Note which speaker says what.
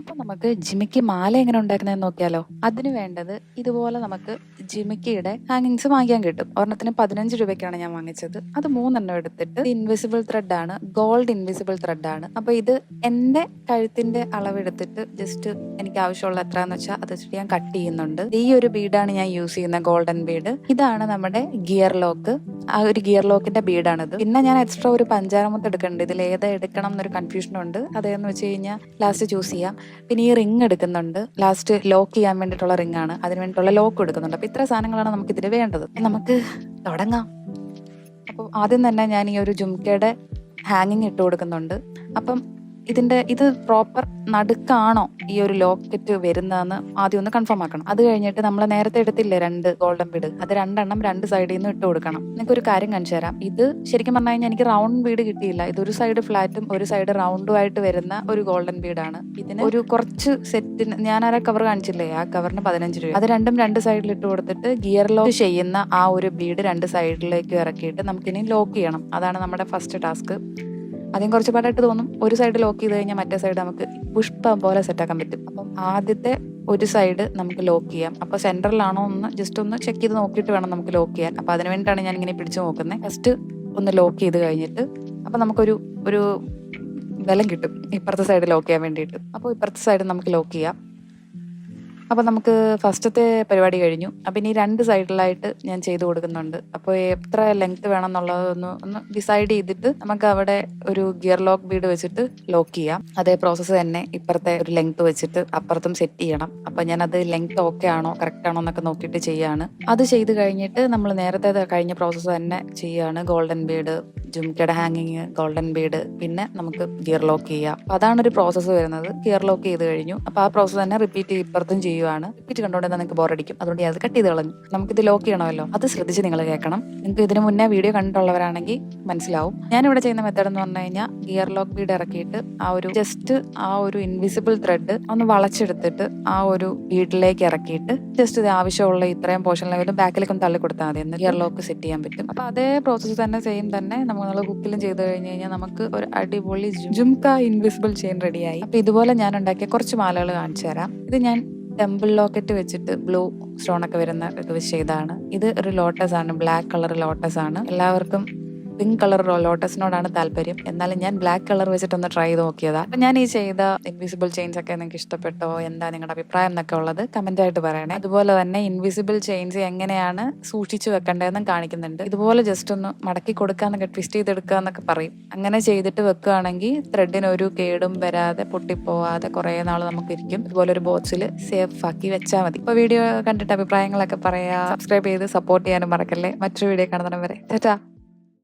Speaker 1: അപ്പൊ നമുക്ക് ജിമിക്ക് മാല എങ്ങനെ ഉണ്ടാക്കുന്നതെന്ന് നോക്കിയാലോ? അതിന് വേണ്ടത് ഇതുപോലെ നമുക്ക് ജിമിക്കിയുടെ ഹാങ്ങിങ്സ് വാങ്ങിക്കാൻ കിട്ടും. ഒരെണ്ണത്തിന് പതിനഞ്ച് രൂപയ്ക്കാണ് ഞാൻ വാങ്ങിച്ചത്. അത് മൂന്നെണ്ണം എടുത്തിട്ട് ഇൻവിസിബിൾ ത്രെഡ് ആണ്. ഗോൾഡ് ഇൻവിസിബിൾ ത്രെഡ് ആണ്. അപ്പൊ ഇത് എന്റെ കഴുത്തിന്റെ അളവെടുത്തിട്ട് ജസ്റ്റ് എനിക്ക് ആവശ്യമുള്ള എത്രയാന്ന് വെച്ചാൽ അത് വെച്ചിട്ട് ഞാൻ കട്ട് ചെയ്യുന്നുണ്ട്. ഈ ഒരു ബീഡാണ് ഞാൻ യൂസ് ചെയ്യുന്ന ഗോൾഡൻ ബീഡ് ഇതാണ് നമ്മുടെ ഗിയർ ലോക്ക് ആ ഒരു ഗിയർ ലോക്കിന്റെ ബീഡാണിത് പിന്നെ ഞാൻ എക്സ്ട്രാ ഒരു പഞ്ചാരമുത്ത് എടുക്കുന്നുണ്ട്. ഇതിൽ ഏതാ എടുക്കണം എന്നൊരു കൺഫ്യൂഷൻ ഉണ്ട്. അതേന്ന് വെച്ച് കഴിഞ്ഞാൽ ലാസ്റ്റ് ചൂസ് ചെയ്യാം. പിന്നെ ഈ റിങ് എടുക്കുന്നുണ്ട്. ലാസ്റ്റ് ലോക്ക് ചെയ്യാൻ വേണ്ടിയിട്ടുള്ള റിംഗ് ആണ് അതിന് വേണ്ടിയിട്ടുള്ള ലോക്ക് എടുക്കുന്നുണ്ട്. അപ്പൊ ഇത്ര സാധനങ്ങളാണ് നമുക്ക് ഇതിന് വേണ്ടത് നമുക്ക് തുടങ്ങാം. അപ്പോൾ ആദ്യം തന്നെ ഞാൻ ഈ ഒരു ജുംക്കയുടെ ഹാങ്ങിങ് ഇട്ട് കൊടുക്കുന്നുണ്ട്. അപ്പം ഇതിന്റെ ഇത് പ്രോപ്പർ നടുക്കാണോ ഈ ഒരു ലോക്കറ്റ് വരുന്നതെന്ന് ആദ്യം ഒന്ന് കൺഫേം ആക്കണം. അത് കഴിഞ്ഞിട്ട് നമ്മൾ നേരത്തെ എടുത്തില്ലേ രണ്ട് ഗോൾഡൻ ബീഡ് അത് രണ്ടെണ്ണം രണ്ട് സൈഡിൽ നിന്ന് ഇട്ട് കൊടുക്കണം. നിങ്ങൾക്ക് ഒരു കാര്യം കാണിച്ചു തരാം. ഇത് ശരിക്കും പറഞ്ഞു കഴിഞ്ഞാൽ എനിക്ക് റൗണ്ട് ബീഡ് കിട്ടിയില്ല. ഇത് ഒരു സൈഡ് ഫ്ലാറ്റും ഒരു സൈഡ് റൗണ്ടും ആയിട്ട് വരുന്ന ഒരു ഗോൾഡൻ ബീഡാണ് ഇതിന് ഒരു കുറച്ച് സെറ്റിന് ഞാൻ ആ കവർ കാണിച്ചില്ലേ? ആ കവറിന് പതിനഞ്ച് രൂപ. അത് രണ്ടും രണ്ട് സൈഡിൽ ഇട്ട് കൊടുത്തിട്ട് ഗിയർ ലോക്ക് ചെയ്യുന്ന ആ ഒരു ബീഡ് രണ്ട് സൈഡിലേക്ക് ഇറക്കിയിട്ട് നമുക്കിനി ലോക്ക് ചെയ്യണം. അതാണ് നമ്മുടെ ഫസ്റ്റ് ടാസ്ക് ആദ്യം കുറച്ച് പാടായിട്ട് തോന്നും. ഒരു സൈഡ് ലോക്ക് ചെയ്ത് കഴിഞ്ഞാൽ മറ്റേ സൈഡ് നമുക്ക് പുഷ്പം പോലെ സെറ്റാക്കാൻ പറ്റും. അപ്പം ആദ്യത്തെ ഒരു സൈഡ് നമുക്ക് ലോക്ക് ചെയ്യാം. അപ്പൊ സെന്ററിലാണോ ഒന്ന് ജസ്റ്റ് ഒന്ന് ചെക്ക് ചെയ്ത് നോക്കിയിട്ട് വേണം നമുക്ക് ലോക്ക് ചെയ്യാൻ. അപ്പൊ അതിന് വേണ്ടിയിട്ടാണ് ഞാൻ ഇങ്ങനെ പിടിച്ചു നോക്കുന്നത് ഫസ്റ്റ് ഒന്ന് ലോക്ക് ചെയ്ത് കഴിഞ്ഞിട്ട് അപ്പൊ നമുക്കൊരു ഒരു ബലം കിട്ടും ഇപ്പുറത്തെ സൈഡ് ലോക്ക് ചെയ്യാൻ വേണ്ടിയിട്ട്. അപ്പോൾ ഇപ്പുറത്തെ സൈഡ് നമുക്ക് ലോക്ക് ചെയ്യാം. അപ്പോൾ നമുക്ക് ഫസ്റ്റത്തെ പരിപാടി കഴിഞ്ഞു. അപ്പം ഇനി രണ്ട് സൈഡിലായിട്ട് ഞാൻ ചെയ്തു കൊടുക്കുന്നുണ്ട്. അപ്പോൾ എത്ര ലെങ്ത് വേണം എന്നുള്ളതൊന്ന് ഒന്ന് ഡിസൈഡ് ചെയ്തിട്ട് നമുക്ക് അവിടെ ഒരു ഗിയർ ലോക്ക് ബീഡ് വെച്ചിട്ട് ലോക്ക് ചെയ്യാം. അതേ പ്രോസസ്സ് തന്നെ ഇപ്പുറത്തെ ഒരു ലെങ്ത് വെച്ചിട്ട് അപ്പുറത്തും സെറ്റ് ചെയ്യണം. അപ്പം ഞാനത് ലെങ്ത് ഓക്കെ ആണോ കറക്റ്റ് ആണോ എന്നൊക്കെ നോക്കിയിട്ട് ചെയ്യാണ്. അത് ചെയ്ത് കഴിഞ്ഞിട്ട് നമ്മൾ നേരത്തെ കഴിഞ്ഞ പ്രോസസ്സ് തന്നെ ചെയ്യാണ്. ഗോൾഡൻ ബീഡ് ജുംക്കയുടെ ഹാങ്ങിങ് ഗോൾഡൻ ബീഡ് പിന്നെ നമുക്ക് ഗിയർ ലോക്ക് ചെയ്യാം. അപ്പൊ അതാണ് ഒരു പ്രോസസ്സ് വരുന്നത്. ഗിയർ ലോക്ക് ചെയ്ത് കഴിഞ്ഞു. അപ്പൊ ആ പ്രോസസ്സ് തന്നെ റിപ്പീറ്റ് ഇപ്പുറത്തും ചെയ്യുവാണ്. റിപ്പീറ്റ് കണ്ടുകൊണ്ട് നിങ്ങൾക്ക് ബോറടിക്കും അതുകൊണ്ട് അത് കട്ട് ചെയ്ത് കളഞ്ഞു. നമുക്ക് ഇത് ലോക്ക് ചെയ്യണമല്ലോ. അത് ശ്രദ്ധിച്ച് നിങ്ങൾ കേൾക്കണം. നിങ്ങൾക്ക് ഇതിന് മുന്നേ വീഡിയോ കണ്ടിട്ടുള്ളവരാണെങ്കിൽ മനസ്സിലാവും. ഞാൻ ഇവിടെ ചെയ്യുന്ന മെത്തേഡ് എന്ന് പറഞ്ഞു കഴിഞ്ഞാൽ ഗിയർ ലോക്ക് ബീഡ് ഇറക്കിയിട്ട് ആ ഒരു ജസ്റ്റ് ആ ഒരു ഇൻവിസിബിൾ ത്രെഡ് ഒന്ന് വളച്ചെടുത്തിട്ട് ആ ഒരു ബീഡിലേക്ക് ഇറക്കിയിട്ട് ജസ്റ്റ് ഇത് ആവശ്യമുള്ള ഇത്രയും ബാക്കിലേക്ക് ഒന്ന് തള്ളി കൊടുത്താൽ മതി. എന്ന് ഗിയർ ലോക്ക് സെറ്റ് ചെയ്യാൻ പറ്റും. അപ്പൊ അതേ പ്രോസസ്സ് തന്നെ സെയിം തന്നെ നമ്മൾ കുക്കിലും ചെയ്ത് കഴിഞ്ഞ് കഴിഞ്ഞാൽ നമുക്ക് ഒരു അടിപൊളി ജുംക ഇൻവിസിബിൾ ചെയിൻ റെഡിയായി. അപ്പൊ ഇതുപോലെ ഞാൻ ഉണ്ടാക്കിയ കുറച്ച് മാലകൾ കാണിച്ചു തരാം. ഇത് ഞാൻ ടെമ്പിൾ ലോക്കറ്റ് വെച്ചിട്ട് ബ്ലൂ സ്റ്റോൺ ഒക്കെ വരുന്ന ചെയ്തതാണ്. ഇത് ഒരു ലോട്ടസ് ആണ് ബ്ലാക്ക് കളർ ലോട്ടസ് ആണ് എല്ലാവർക്കും പിങ്ക് കളർ ലോട്ടസിനോടാണ് താല്പര്യം. എന്നാലും ഞാൻ ബ്ലാക്ക് കളർ വെച്ചിട്ടൊന്ന് ട്രൈ ചെയ്ത് നോക്കിയതാ. അപ്പൊ ഞാൻ ഈ ചെയ്ത ഇൻവിസിബിൾ ചെയിൻസ് ഒക്കെ നിങ്ങൾക്ക് ഇഷ്ടപ്പെട്ടോ? എന്താ നിങ്ങളുടെ അഭിപ്രായം എന്നൊക്കെ ഉള്ളത് കമന്റ് ആയിട്ട് പറയണേ. അതുപോലെ തന്നെ ഇൻവിസിബിൾ ചെയിൻസ് എങ്ങനെയാണ് സൂക്ഷിച്ചു വെക്കേണ്ടതെന്നും കാണിക്കുന്നുണ്ട്. ഇതുപോലെ ജസ്റ്റ് ഒന്ന് മടക്കി കൊടുക്കാന്നൊക്കെ ട്വിസ്റ്റ് ചെയ്തെടുക്കുക എന്നൊക്കെ പറയും. അങ്ങനെ ചെയ്തിട്ട് വെക്കുകയാണെങ്കിൽ ത്രെഡിന് ഒരു കേടും വരാതെ പൊട്ടിപ്പോവാതെ കുറെ നാൾ നമുക്ക് ഇരിക്കും ഇതുപോലെ ഒരു ബോക്സിൽ സേഫ് ആക്കി വെച്ചാൽ മതി. ഇപ്പൊ വീഡിയോ കണ്ടിട്ട് അഭിപ്രായങ്ങളൊക്കെ പറയാ. സബ്സ്ക്രൈബ് ചെയ്ത് സപ്പോർട്ട് ചെയ്യാനും മറക്കല്ലേ. മറ്റൊരു വീഡിയോ കാണുന്നവരെ ടാറ്റാ.